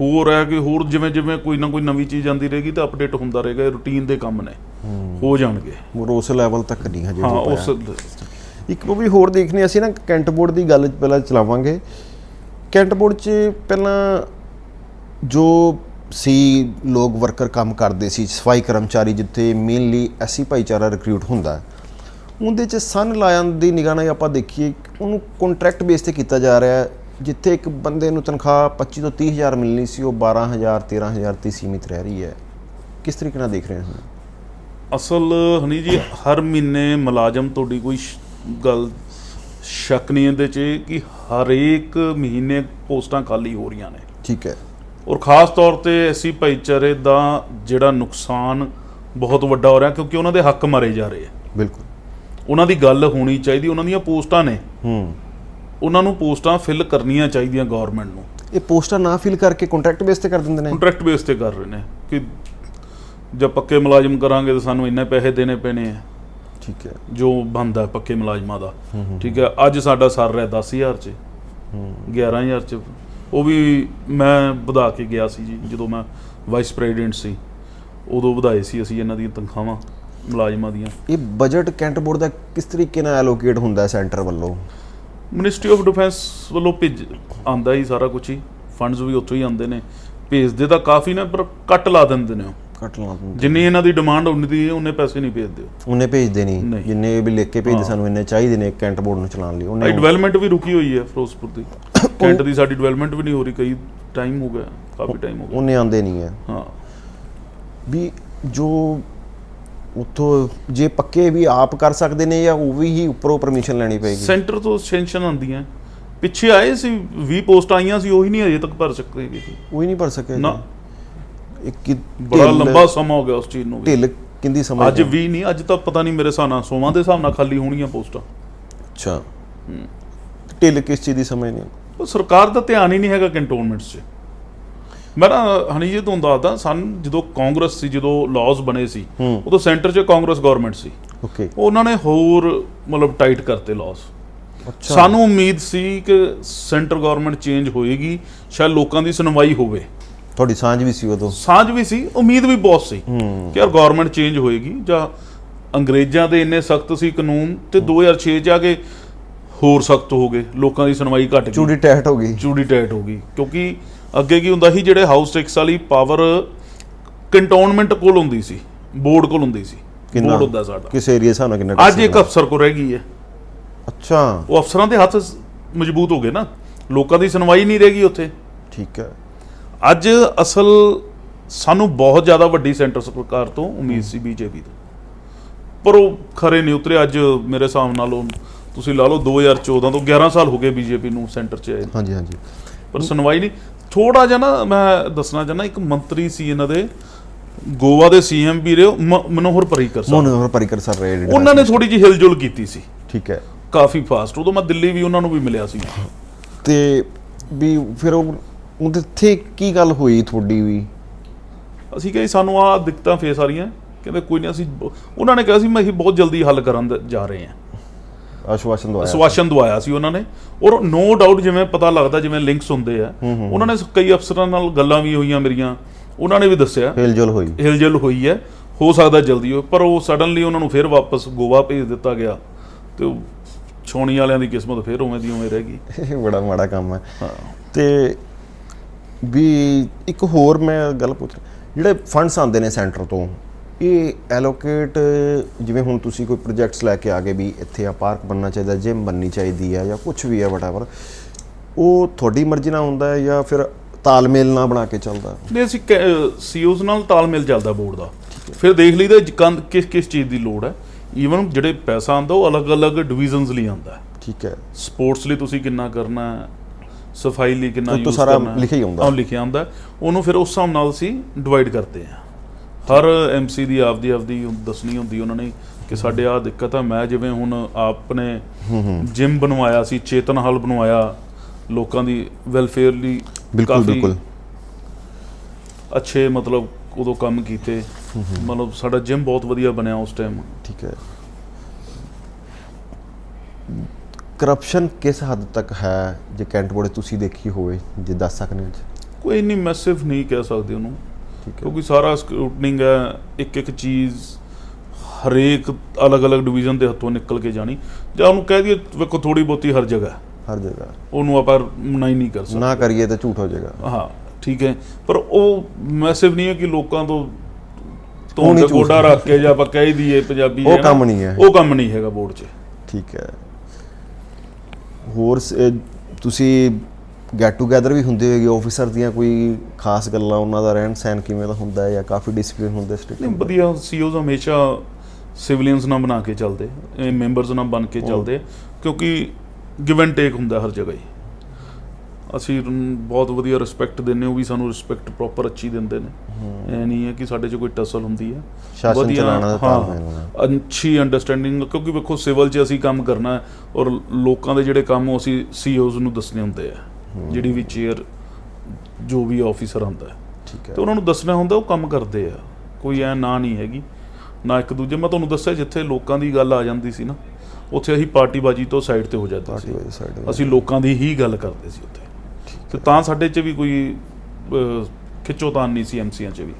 ਹੋਰ ਹੈ ਕਿ ਹੋਰ ਜਿਵੇਂ ਜਿਵੇਂ ਕੋਈ ਨਾ ਕੋਈ ਨਵੀਂ ਚੀਜ਼ ਆਉਂਦੀ ਰਹੇਗੀ ਤਾਂ ਅਪਡੇਟ ਹੁੰਦਾ ਰਹੇਗਾ ਇਹ ਰੂਟੀਨ ਦੇ ਕੰਮ ਨੇ ਹੋ ਜਾਣਗੇ ਮਗਰ ਉਸ ਲੈਵਲ ਤੱਕ ਨਹੀਂ ਹਜੇ ਹਾਂ। ਉਸ ਇੱਕ ਉਹ ਵੀ ਹੋਰ ਦੇਖਣੀ ਅਸੀਂ ਨਾ ਕੈਂਟ ਬੋਰਡ ਦੀ ਗੱਲ ਪਹਿਲਾਂ ਚਲਾਵਾਂਗੇ ਕੈਂਟ ਬੋਰਡ 'ਚ ਪਹਿਲਾਂ ਜੋ ਸੀ ਲੋਕ ਵਰਕਰ ਕੰਮ ਕਰਦੇ ਸੀ ਸਫ਼ਾਈ ਕਰਮਚਾਰੀ ਜਿੱਥੇ ਮੇਨਲੀ ਐਸੀ ਭਾਈਚਾਰਾ ਰਿਕਰੂਟ ਹੁੰਦਾ। ਉਹਦੇ 'ਚ ਸਨ ਲਾਇਨ ਦੀ ਨਿਗਾਹ ਨਾਲ ਆਪਾਂ ਦੇਖੀਏ ਉਹਨੂੰ ਕੰਟਰੈਕਟ ਬੇਸ ਤੇ ਕੀਤਾ ਜਾ ਰਿਹਾ ਹੈ ਜਿੱਥੇ ਇੱਕ ਬੰਦੇ ਨੂੰ ਤਨਖਾਹ 25 ਤੋਂ 30 ਹਜ਼ਾਰ ਮਿਲਣੀ ਸੀ ਉਹ 12000 13000 ਤੇ ਸੀਮਿਤ ਰਹਿ ਰਹੀ ਹੈ। ਕਿਸ ਤਰੀਕੇ ਨਾਲ ਦੇਖ ਰਹੇ ਹੋ? ਅਸਲ ਹਨੀ ਜੀ ਹਰ ਮਹੀਨੇ ਮੁਲਾਜ਼ਮ ਤੁਹਾਡੀ ਕੋਈ ਗੱਲ ਸ਼ੱਕ ਨਹੀਂ ਇਹਦੇ 'ਚ ਕਿ ਹਰੇਕ ਮਹੀਨੇ ਪੋਸਟਾਂ ਖਾਲੀ ਹੋ ਰਹੀਆਂ ਨੇ। ਠੀਕ ਹੈ। ਔਰ ਖਾਸ ਤੌਰ ਤੇ ਐਸੀ ਭਾਈਚਾਰੇ ਦਾ ਜਿਹੜਾ ਨੁਕਸਾਨ ਬਹੁਤ ਵੱਡਾ ਹੋ ਰਿਹਾ ਕਿਉਂਕਿ ਉਹਨਾਂ ਦੇ ਹੱਕ ਮਾਰੇ ਜਾ ਰਹੇ ਆ ਬਿਲਕੁਲ। ਉਹਨਾਂ ਦੀ ਗੱਲ ਹੋਣੀ ਚਾਹੀਦੀ ਉਹਨਾਂ ਦੀਆਂ ਪੋਸਟਾਂ ਨੇ। ਹੂੰ। ਉਹਨਾਂ ਨੂੰ ਪੋਸਟਾਂ ਫਿਲ ਕਰਨੀਆਂ ਚਾਹੀਦੀਆਂ ਗਵਰਨਮੈਂਟ ਨੂੰ। ਇਹ ਪੋਸਟਾਂ ਨਾ ਫਿਲ ਕਰਕੇ ਕੰਟਰੈਕਟ ਬੇਸ ਤੇ ਕਰ ਦਿੰਦੇ ਨੇ? ਕੰਟਰੈਕਟ ਬੇਸ ਤੇ ਕਰ ਰਹੇ ਨੇ ਕਿ ਜੇ ਪੱਕੇ ਮੁਲਾਜ਼ਮ ਕਰਾਂਗੇ ਤਾਂ ਸਾਨੂੰ ਇੰਨੇ ਪੈਸੇ ਦੇਣੇ ਪੈਣੇ ਆ। ਠੀਕ ਹੈ। ਜੋ ਬੰਦਾ ਪੱਕੇ ਮੁਲਾਜ਼ਮਾਂ ਦਾ। ਠੀਕ ਹੈ। ਅੱਜ ਸਾਡਾ ਸਰ ਰਿਹਾ 10000 ਚ 11000 ਚ। ਉਹ ਵੀ ਮੈਂ ਵਧਾ ਕੇ ਗਿਆ ਸੀ ਜੀ ਜਦੋਂ ਮੈਂ ਵਾਈਸ ਪ੍ਰੈਜ਼ੀਡੈਂਟ ਸੀ। ਉਦੋਂ ਵਧਾਏ ਸੀ ਅਸੀਂ ਇਹਨਾਂ ਦੀਆਂ ਤਨਖਾਹਾਂ ਮੁਲਾਜ਼ਮਾਂ ਦੀਆਂ। ਇਹ ਬਜਟ ਕੈਂਟ ਬੋਰਡ ਦਾ ਕਿਸ ਤਰੀਕੇ ਨਾਲ ਐਲੋਕੇਟ ਹੁੰਦਾ ਹੈ ਸੈਂਟਰ ਵੱਲੋਂ? ਮਿਨਿਸਟਰੀ ਆਫ ਡਿਫੈਂਸ ਵੱਲੋਂ ਭੇਜ ਆਂਦਾ ਹੀ ਸਾਰਾ ਕੁਝ ਹੀ। ਫੰਡਸ ਵੀ ਉੱਥੋਂ ਹੀ ਆਉਂਦੇ ਨੇ। ਭੇਜਦੇ ਤਾਂ ਕਾਫੀ ਨੇ ਪਰ ਕੱਟ ਲਾ ਦਿੰਦੇ ਨੇ ਉਹ। ਕੱਟ ਲਾ ਦਿੰਦੇ ਜਿੰਨੀ ਇਹਨਾਂ ਦੀ ਡਿਮਾਂਡ ਹੁੰਦੀ ਹੈ ਉਹਨੇ ਪੈਸੇ ਨਹੀਂ ਭੇਜਦੇ ਉਹ। ਉਹਨੇ ਭੇਜਦੇ ਨਹੀਂ। ਨਹੀਂ। ਜਿੰਨੇ ਵੀ ਲਿਖ ਕੇ ਭੇਜਦੇ ਸਾਨੂੰ ਇੰਨੇ ਚਾਹੀਦੇ ਨੇ ਕੈਂਟ ਬੋਰਡ ਨੂੰ ਚਲਾਉਣ ਲਈ। ਉਹਨੇ ਡਿਵੈਲਪਮੈਂਟ ਵੀ ਰੁਕੀ ਹੋਈ ਹੈ ਫਿਰੋਜ਼ਪੁਰ ਦੀ। [coughs] ਕੈਂਟ ਦੀ ਸਾਡੀ ਡਿਵੈਲਪਮੈਂਟ ਵੀ ਨਹੀਂ ਹੋ ਰਹੀ ਕਈ ਟਾਈਮ ਹੋ ਗਿਆ ਕਾਫੀ ਟਾਈਮ ਹੋ ਗਿਆ। ਉਹਨੇ ਆਂਦੇ ਨਹੀਂ ਹੈ। ਹਾਂ। ਵੀ ਜੋ ਉੱਥੋਂ ਜੇ ਪੱਕੇ ਵੀ ਆਪ ਕਰ ਸਕਦੇ ਨੇ ਜਾਂ ਉਹ ਵੀ ਹੀ ਉੱਪਰੋਂ ਪਰਮਿਸ਼ਨ ਲੈਣੀ ਪਏਗੀ? ਸੈਂਟਰ ਤੋਂ ਸੈਂਕਸ਼ਨ ਆਉਂਦੀਆਂ। ਪਿੱਛੇ ਆਏ ਸੀ 20 ਪੋਸਟ ਆਈਆਂ ਸੀ ਉਹੀ ਨਹੀਂ ਅਜੇ ਤੱਕ ਭਰ ਸਕਦੇ ਸੀ। ਉਹ ਹੀ ਨਹੀਂ ਭਰ ਸਕੇ? ਨਾ। ਇਹ ਕਿ ਬੜਾ ਲੰਬਾ ਸਮਾਂ ਹੋ ਗਿਆ ਉਸ ਚੀਜ਼ ਨੂੰ ਵੀ। ਢਿੱਲ ਕਿੰਦੀ ਸਮਝ ਅੱਜ ਵੀ ਨਹੀਂ ਅੱਜ ਤਾਂ ਪਤਾ ਨਹੀਂ ਮੇਰੇ ਨਾਲ ਸੋਮਾਂ ਦੇ ਹਿਸਾਬ ਨਾਲ ਖਾਲੀ ਹੋਣੀਆਂ ਪੋਸਟਾਂ। ਅੱਛਾ। ਢਿੱਲ ਕਿਸ ਚੀਜ਼ ਦੀ ਸਮਝ ਨਹੀਂ ਉਹ ਸਰਕਾਰ ਦਾ ਧਿਆਨ ਹੀ ਨਹੀਂ ਹੈਗਾ ਕੰਟੋਨਮੈਂਟਸ 'ਚ। ਮੈਂ ਨਾ ਹਣੀ ਜੀ ਤੁਹਾਨੂੰ ਦੱਸਦਾ ਸਨ ਜਦੋਂ ਕਾਂਗਰਸ ਸੀ ਜਦੋਂ ਲਾਜ਼ ਬਣੇ ਸੀ। ਉਦੋਂ ਸੈਂਟਰ 'ਚ ਕਾਂਗਰਸ ਗਵਰਨਮੈਂਟ ਸੀ। ਓਕੇ। ਉਹਨਾਂ ਨੇ ਹੋਰ ਮਤਲਬ ਟਾਈਟ ਕਰਤੇ ਲਾਜ਼ ਸਾਨੂੰ ਉਮੀਦ ਸੀ ਕਿ ਸੈਂਟਰ ਗਵਰਨਮੈਂਟ ਚੇਂਜ ਹੋਏਗੀ ਸ਼ਾਇਦ ਲੋਕਾਂ ਦੀ ਸੁਣਵਾਈ ਹੋਵੇ। ਤੁਹਾਡੀ ਸਾਂਝ ਵੀ ਸੀ ਉਦੋਂ। ਸਾਂਝ ਵੀ ਸੀ ਉਮੀਦ ਵੀ ਬਹੁਤ ਸੀ ਕਿ ਯਾਰ ਗਵਰਨਮੈਂਟ ਚੇਂਜ ਹੋਏਗੀ ਜਾਂ ਅੰਗਰੇਜ਼ਾਂ ਦੇ ਇੰਨੇ ਸਖਤ ਸੀ ਕਾਨੂੰਨ ਤੇ 2006 ਚ ਆ ਕੇ ਹੋਰ ਸਖਤ ਹੋ ਗਏ ਲੋਕਾਂ ਦੀ ਸੁਣਵਾਈ ਘਟ ਗਈ। ਚੂੜੀ ਟੈਟ ਹੋ ਗਈ। ਚੂੜੀ ਟਾਈਟ ਹੋ ਗਈ ਕਿਉਂਕਿ ਅੱਗੇ ਕੀ ਹੁੰਦਾ ਸੀ ਜਿਹੜੇ ਹਾਊਸ ਟੈਕਸ ਵਾਲੀ ਪਾਵਰ ਕੰਟੋਨਮੈਂਟ ਕੋਲ ਹੁੰਦੀ ਸੀ ਬੋਰਡ ਕੋਲ ਹੁੰਦੀ ਸੀ ਬੋਰਡ ਹੁੰਦਾ ਸਾਡਾ। ਕਿਸ ਏਰੀਆ ਸਾਨੂੰ ਕਿੰਨਾ ਅੱਜ ਇੱਕ ਅਫਸਰ ਕੋ ਰਹਿ ਗਈ ਹੈ। ਅੱਛਾ। ਉਹ ਅਫਸਰਾਂ ਦੇ ਹੱਥ ਮਜ਼ਬੂਤ ਹੋ ਗਏ ਨਾ। ਲੋਕਾਂ ਦੀ ਸੁਣਵਾਈ ਨਹੀਂ ਰਹੇਗੀ ਉੱਥੇ। ਠੀਕ ਹੈ। ਅੱਜ ਅਸਲ ਸਾਨੂੰ ਬਹੁਤ ਜ਼ਿਆਦਾ ਵੱਡੀ ਸੈਂਟਰ ਸਰਕਾਰ ਤੋਂ ਉਮੀਦ ਸੀ ਬੀਜੇਪੀ ਤੋਂ। ਪਰ ਉਹ ਖਰੇ ਨਹੀਂ ਉਤਰੇ ਅੱਜ ਮੇਰੇ ਹਿਸਾਬ ਨਾਲ ਉਹ ਤੁਸੀਂ ਲਾ ਲਓ 2014 ਤੋਂ 11 ਸਾਲ ਹੋ ਗਏ ਬੀਜੇਪੀ ਨੂੰ ਸੈਂਟਰ 'ਚ ਆਏ ਨੂੰ। ਹਾਂਜੀ ਹਾਂਜੀ। ਪਰ ਸੁਣਵਾਈ ਨਹੀਂ। ਥੋੜਾ ਜਿਹਾ ਨਾ ਮੈਂ ਦੱਸਣਾ ਚਾਹੁੰਦਾ ਇੱਕ ਮੰਤਰੀ ਸੀ ਇਹਨਾਂ ਦੇ ਗੋਆ ਦੇ ਸੀਐਮ ਵੀ ਰਹੇ ਮ- ਮਨੋਹਰ ਪਰੀਕਰ ਸਾਹਿਬ ਮਨੋਹਰ ਪਰਿਕਰ ਸਰ ਰਹੇ ਜਿਹੜੇ ਉਹਨਾਂ ਨੇ ਥੋੜੀ ਜਿਹੀ ਹਿਲਜੁਲ ਕੀਤੀ ਸੀ। ਠੀਕ ਹੈ। ਕਾਫੀ ਫਾਸਟ ਉਦੋਂ ਮੈਂ ਦਿੱਲੀ ਵੀ ਉਹਨਾਂ ਨੂੰ ਵੀ ਮਿਲਿਆ ਸੀ। ਤੇ ਵੀ ਫਿਰ ਉਹ ਉਹਦੇ ਤੇ ਕੀ ਗੱਲ ਹੋਈ ਤੁਹਾਡੀ ਵੀ? ਅਸੀਂ ਕਿਹਾ ਜੀ ਸਾਨੂੰ ਆ ਦਿੱਕਤਾਂ ਫੇਸ ਆ ਰਹੀਆਂ। ਕਹਿੰਦੇ ਕੋਈ ਨਹੀਂ ਅਸੀਂ ਬ- ਉਹਨਾਂ ਨੇ ਕਿਹਾ ਸੀ ਮੈਂ ਅਸੀਂ ਬਹੁਤ ਜਲਦੀ ਹੱਲ ਕਰਨ ਦ- ਜਾ ਰਹੇ ਹਾਂ। ਆਸ਼ਵਾਸਨ ਦਵਾਇਆ ਸਵਾਸ਼ਨ ਦਵਾਇਆ ਸੀ ਉਹਨਾਂ ਨੇ। ਔਰ ਨੋ ਡਾਊਟ ਜਿਵੇਂ ਪਤਾ ਲੱਗਦਾ ਜਿਵੇਂ ਲਿੰਕਸ ਹੁੰਦੇ ਆ ਉਹਨਾਂ ਨੇ ਕਈ ਅਫਸਰਾਂ ਨਾਲ ਗੱਲਾਂ ਵੀ ਹੋਈਆਂ ਮੇਰੀਆਂ। ਉਹਨਾਂ ਨੇ ਵੀ ਦੱਸਿਆ ਹਿਲਜੁਲ ਹੋਈ। ਹਿਲਜੁਲ ਹੋਈ ਹੈ। ਹੋ ਸਕਦਾ ਜਲਦੀ ਹੋ ਪਰ ਉਹ ਸਡਨਲੀ ਉਹਨਾਂ ਨੂੰ ਫਿਰ ਵਾਪਸ ਗੋਆ ਭੇਜ ਦਿੱਤਾ ਗਿਆ। ਤੇ ਛੋਣੀ ਵਾਲਿਆਂ ਦੀ ਕਿਸਮਤ ਫਿਰ ਉਵੇਂ ਦੀ ਉਵੇਂ ਰਹਿ ਗਈ। ਇਹ [laughs] ਬੜਾ ਮਾੜਾ ਕੰਮ ਹੈ। ਹਾਂ। ਤੇ ਵੀ ਇੱਕ ਹੋਰ ਮੈਂ ਗੱਲ ਪੁੱਛ ਜਿਹੜੇ ਫੰਡਸ ਆਉਂਦੇ ਨੇ ਸੈਂਟਰ ਤੋਂ ਇਹ ਐਲੋਕੇਟ ਜਿਵੇਂ ਹੁਣ ਤੁਸੀਂ ਕੋਈ ਪ੍ਰੋਜੈਕਟਸ ਲੈ ਕੇ ਆ ਗਏ ਵੀ ਇੱਥੇ ਆ ਪਾਰਕ ਬਣਨਾ ਚਾਹੀਦਾ ਜਿਮ ਬਣਨੀ ਚਾਹੀਦੀ ਹੈ ਜਾਂ ਕੁਝ ਵੀ ਹੈ ਵਟਐਵਰ ਉਹ ਤੁਹਾਡੀ ਮਰਜ਼ੀ ਨਾਲ ਹੁੰਦਾ ਹੈ ਜਾਂ ਫਿਰ ਤਾਲਮੇਲ ਨਾਲ ਬਣਾ ਕੇ ਚੱਲਦਾ ਹੈ? ਨੇ ਅਸੀਂ ਸੀਓਜ਼ ਨਾਲ ਤਾਲਮੇਲ ਚੱਲਦਾ ਬੋਰਡ ਦਾ ਫਿਰ ਦੇਖ ਲਈਦਾ ਕਿਸ ਕਿਸ ਚੀਜ਼ ਦੀ ਲੋੜ ਹੈ ਈਵਨ ਜਿਹੜੇ ਪੈਸਾ ਆਉਂਦਾ ਉਹ ਅਲੱਗ-ਅਲੱਗ ਡਿਵੀਜ਼ਨਸ ਲਈ ਆਉਂਦਾ ਠੀਕ ਹੈ ਸਪੋਰਟਸ ਲਈ ਤੁਸੀਂ ਕਿੰਨਾ ਕਰਨਾ ਹੈ ਸਫ਼ਾਈ ਲਈ ਕਿੰਨਾ ਉਹ ਤੋਂ ਯੂਜ਼ ਸਾਰਾ ਕਰਨਾ ਹੈ। ਲਿਖਿਆ ਹੀ ਹੁੰਦਾ। ਹਾਂ, ਲਿਖਿਆ ਹੁੰਦਾ ਹੈ। ਉਹਨੂੰ ਫਿਰ ਉਸ ਹਿਸਾਬ ਨਾਲ ਅਸੀਂ ਡਿਵਾਈਡ ਕਰਦੇ ਹਾਂ ਹਰ ਐਮਸੀ ਦੀ ਆਪਦੀ ਆਪਦੀ ਦੱਸਣੀ ਹੁੰਦੀ ਉਹਨਾਂ ਨੇ ਕਿ ਸਾਡੇ ਆ ਦਿੱਕਤ ਆ ਮੈਂ ਜਿਵੇਂ ਹੁਣ ਆਪ ਨੇ ਜਿਮ ਬਣਵਾਇਆ ਸੀ ਚੇਤਨ ਹਾਲ ਬਣਵਾਇਆ ਲੋਕਾਂ ਦੀ ਵੈਲਫੇਅਰ ਲਈ ਬਿਲਕੁਲ ਬਿਲਕੁਲ। ਅੱਛੇ ਮਤਲਬ ਉਦੋਂ ਕੰਮ ਕੀਤੇ। ਮਤਲਬ ਸਾਡਾ ਜਿਮ ਬਹੁਤ ਵਧੀਆ ਬਣਿਆ ਉਸ ਟਾਈਮ ਠੀਕ ਹੈ। ਕਰਪਸ਼ਨ ਕਿਸ ਹੱਦ ਤੱਕ ਹੈ ਜੇ ਕੈਂਟਬੋਰਡ ਤੁਸੀਂ ਦੇਖੀ ਹੋਵੇ ਜੇ ਦੱਸ ਸਕਦੇ ਹੋ। ਕੋਈ ਇੰਨੀ ਮੈਸਿਵ ਨਹੀਂ ਕਹਿ ਸਕਦੇ ਉਹਨੂੰ। ਕਿਉਂਕਿ ਸਾਰਾ ਸਕਰੂਟਨਿੰਗ ਹੈ ਇੱਕ ਇੱਕ ਚੀਜ਼ ਹਰੇਕ ਅਲੱਗ-ਅਲੱਗ ਡਿਵੀਜ਼ਨ ਦੇ ਹੱਥੋਂ ਨਿਕਲ ਕੇ ਜਾਣੀ। ਜਾਂ ਉਹਨੂੰ ਕਹਿ ਦਈਏ ਵੇਖੋ ਥੋੜੀ ਬਹੁਤੀ ਹਰ ਜਗ੍ਹਾ। ਹਰ ਜਗ੍ਹਾ। ਉਹਨੂੰ ਆਪਾਂ ਮਨਾ ਹੀ ਨਹੀਂ ਕਰ ਸਕਦੇ। ਨਾ ਕਰੀਏ ਤਾਂ ਝੂਠ ਹੋ ਜਾਏਗਾ। ਹਾਂ ਠੀਕ ਹੈ। ਪਰ ਉਹ ਮੈਸਿਵ ਨਹੀਂ ਹੈ ਕਿ ਲੋਕਾਂ ਤੋਂ ਤੋਂ ਗੋਡਾ। ਰੱਖ ਕੇ ਜਾਂ ਆਪਾਂ ਕਹਿ ਦਈਏ ਪੰਜਾਬੀ ਉਹ ਕੰਮ ਨਹੀਂ ਹੈ। ਉਹ ਕੰਮ ਨਹੀਂ ਹੈਗਾ ਬੋਰਡ 'ਚ। ਠੀਕ ਹੈ। ਹੋਰ ਤੁਸੀਂ ਗੈਟ ਟੂਗੇਦਰ ਵੀ ਹੁੰਦੇ ਹੋਏਗੇ ਆਫੀਸਰ ਦੀਆਂ ਕੋਈ ਖਾਸ ਗੱਲਾਂ ਉਹਨਾਂ ਦਾ ਰਹਿਣ ਸਹਿਣ ਕਿਵੇਂ ਦਾ ਹੁੰਦਾ ਹੈ ਜਾਂ ਕਾਫੀ ਡਿਸਪਲਿਨ ਹੁੰਦਾ ਨਹੀਂ ਸਟ੍ਰਿਕਟ ਵਧੀਆ ਸੀਓਜ਼ ਹਮੇਸ਼ਾ ਸਿਵਲੀਅਨਸ ਨਾਲ ਬਣਾ ਕੇ ਚੱਲਦੇ ਇਹ ਮੈਂਬਰਸ ਨਾਲ ਬਣ ਕੇ ਚੱਲਦੇ ਕਿਉਂਕਿ ਗਿਵ ਐਂਡ ਟੇਕ ਹੁੰਦਾ ਹਰ ਜਗ੍ਹਾ ਹੀ। ਅਸੀਂ ਬਹੁਤ ਵਧੀਆ ਰਿਸਪੈਕਟ ਦਿੰਨੇ ਉਹ ਵੀ ਸਾਨੂੰ ਰਿਸਪੈਕਟ ਪ੍ਰੋਪਰ ਅੱਛੀ ਦਿੰਦੇ ਨੇ। ਐ ਨਹੀਂ ਹੈ ਕਿ ਸਾਡੇ 'ਚ ਕੋਈ ਟਸਲ ਹੁੰਦੀ ਹੈ। ਸ਼ਾਸਨ ਚਲਾਉਣਾ ਦਾ ਤਾਲਮੇਲ ਹੋਣਾ। ਹਾਂ ਅੱਛੀ ਅੰਡਰਸਟੈਂਡਿੰਗ ਕਿਉਂਕਿ ਵੇਖੋ ਸਿਵਲ 'ਚ ਅਸੀਂ ਕੰਮ ਕਰਨਾ ਔਰ ਲੋਕਾਂ ਦੇ ਜਿਹੜੇ ਕੰਮ ਉਹ ਅਸੀਂ ਸੀਓਜ਼ ਨੂੰ ਦੱਸਣੇ ਹੁੰਦੇ ਆ। ਜਿਹੜੀ ਵੀ ਚੇਅਰ ਜੋ ਵੀ ਆਫੀਸਰ ਆਉਂਦਾ ਹੈ। ਠੀਕ ਤੇ ਹੈ ਉਹਨਾਂ ਨੂੰ ਦੱਸਣਾ ਹੁੰਦਾ ਉਹ ਕੰਮ ਕਰਦੇ ਆ। ਕੋਈ ਐ ਨਾ ਨਹੀਂ ਹੈਗੀ। ਨਾ ਇੱਕ ਦੂਜੇ ਮੈਂ ਤੁਹਾਨੂੰ ਦੱਸਿਆ ਜਿੱਥੇ ਲੋਕਾਂ ਦੀ ਗੱਲ ਆ ਜਾਂਦੀ ਸੀ ਨਾ ਉੱਥੇ ਅਸੀਂ ਪਾਰਟੀਬਾਜੀ ਤੋਂ ਸਾਈਡ ਤੇ ਹੋ ਜਾਂਦੇ ਸੀ। ਅਸੀਂ ਲੋਕਾਂ ਦੀ ਹੀ ਗੱਲ ਕਰਦੇ ਸੀ ਉੱਥੇ। ਤੇ ਤਾਂ ਸਾਡੇ 'ਚ ਵੀ ਕੋਈ ਖਿੱਚੋਤਾਨ ਨਹੀਂ ਸੀ ਐਮਸੀਆਂ 'ਚ ਵੀ।